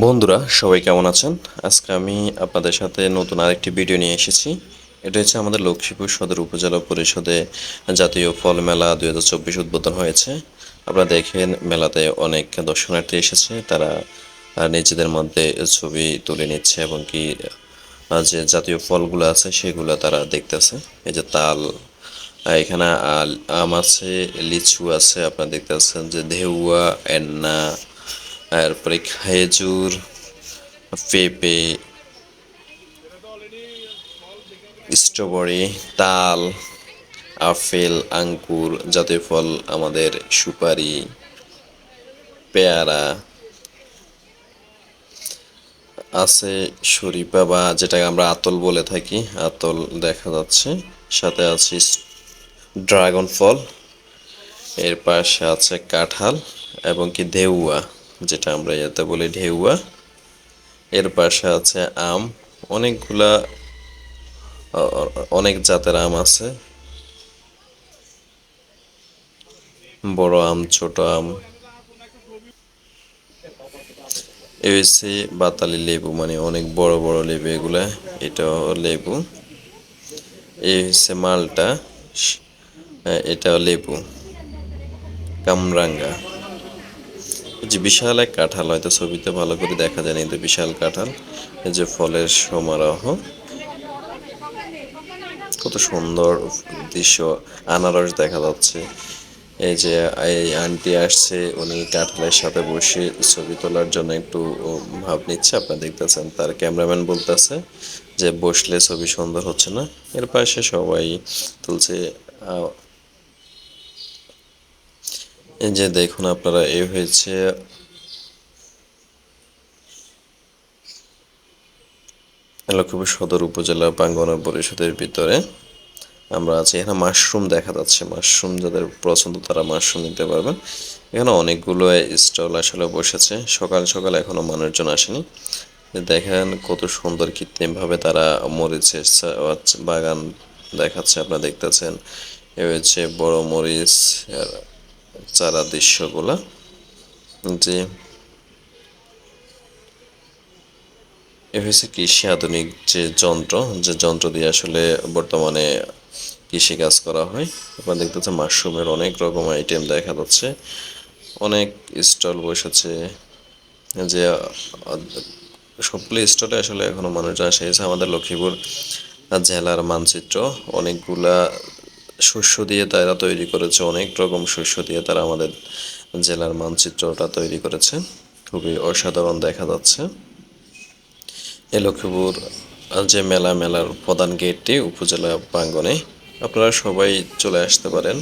বন্ধুরা, সবাই কেমন আছেন? আজকে আমি আপনাদের সাথে নতুন আরেকটি ভিডিও নিয়ে এসেছি। এটা হচ্ছে আমাদের লক্ষ্মীপুর সদর উপজেলা পরিষদে জাতীয় ফল মেলা দুই হাজার চব্বিশ উদ্বোধন হয়েছে। আপনারা দেখেন, মেলাতে অনেক দর্শনার্থী এসেছে। তারা নিজেদের মধ্যে ছবি তুলে নিচ্ছে এবং কি যে জাতীয় ফলগুলো আছে সেগুলো তারা দেখতেছে। এই যে তাল এখানে আম আছে, লিচু আছে, আপনারা দেখতে পাচ্ছেন যে, ধেউয়া, এন্না তারপরে খেজুর পেঁপে স্ট্রবেরি তাল আপেল আঙ্কুর জাতীয় ফল আমাদের সুপারি, পেয়ারা, আছে শরীফা বা যেটাকে আমরা আতল বলে থাকি, আতল দেখা যাচ্ছে, সাথে আছে ড্রাগন ফল, এর পাশে আছে কাঁঠাল এবং কি ধেউয়া যেটা আমরা ইয়াতে বলি ঢেউয়া। এর পাশে আছে আম। অনেকগুলা অনেক জাতের আম আছে। বড় আম, ছোট আম। এ হচ্ছে বাতালি লেবু মানে অনেক বড় বড় লেবু এগুলা। এটা লেবু। এই হচ্ছে মালটা। এটা লেবু। কামরাঙ্গা। যে বিশাল এক কাঁঠাল, হয়তো ছবিতে ভালো করে দেখা যায় না, কিন্তু বিশাল কাঁঠাল যে ফলের সমারোহ। কত সুন্দর দৃশ্য, আনারস দেখা যাচ্ছে। এই যে, এই আন্টি আসছে, উনি কাঁঠালের সাথে বসে ছবি তোলার জন্য একটু ভাব নিচ্ছে, আপনারা দেখতেছেন, তার ক্যামেরাম্যান বলতেছে যে, বসলে ছবি সুন্দর হচ্ছে না। এর পাশে সবাই তুলছে যে দেখুন আপনারা, এ হয়েছে লক্ষ্মীপুর সদর উপজেলা প্রাঙ্গন পরিষদের ভিতরে। আমরা আছি, এখানে মাশরুম দেখা যাচ্ছে। মাশরুম যাদের পছন্দ তারা মাশরুম নিতে পারবেন। এখানে অনেকগুলো স্টল আসলে বসেছে। সকাল সকাল এখনও মানুষজন আসেনি। দেখেন কত সুন্দর কৃত্রিমভাবে তারা মরিচের বাগান দেখাচ্ছে, আপনারা দেখতেছেন। এ হচ্ছে বড় মরিচ চারা দৃশ্যগুলা। যে এ কৃষি আধুনিক যে যন্ত্র যে যন্ত্র দিয়ে আসলে বর্তমানে কৃষি কাজ করা হয়। আপনারা দেখতেছেন মাশরুমের অনেক রকম আইটেম দেখা যাচ্ছে। অনেক স্টল বসেছে। যে, সবগুলো স্টলে আসলে এখনও মানুষজন আসে আমাদের লক্ষ্মীপুর জেলার মানচিত্র, অনেকগুলা শস্য দিয়ে তারা তৈরি করেছে, অনেক রকম শস্য দিয়ে তারা আমাদের জেলার মানচিত্রটা তৈরি করেছে। খুবই অসাধারণ দেখা যাচ্ছে। এই লক্ষ্মীপুর যে মেলা, মেলার প্রধান গেটটি উপজেলা প্রাঙ্গনে আপনারা সবাই চলে আসতে পারেন।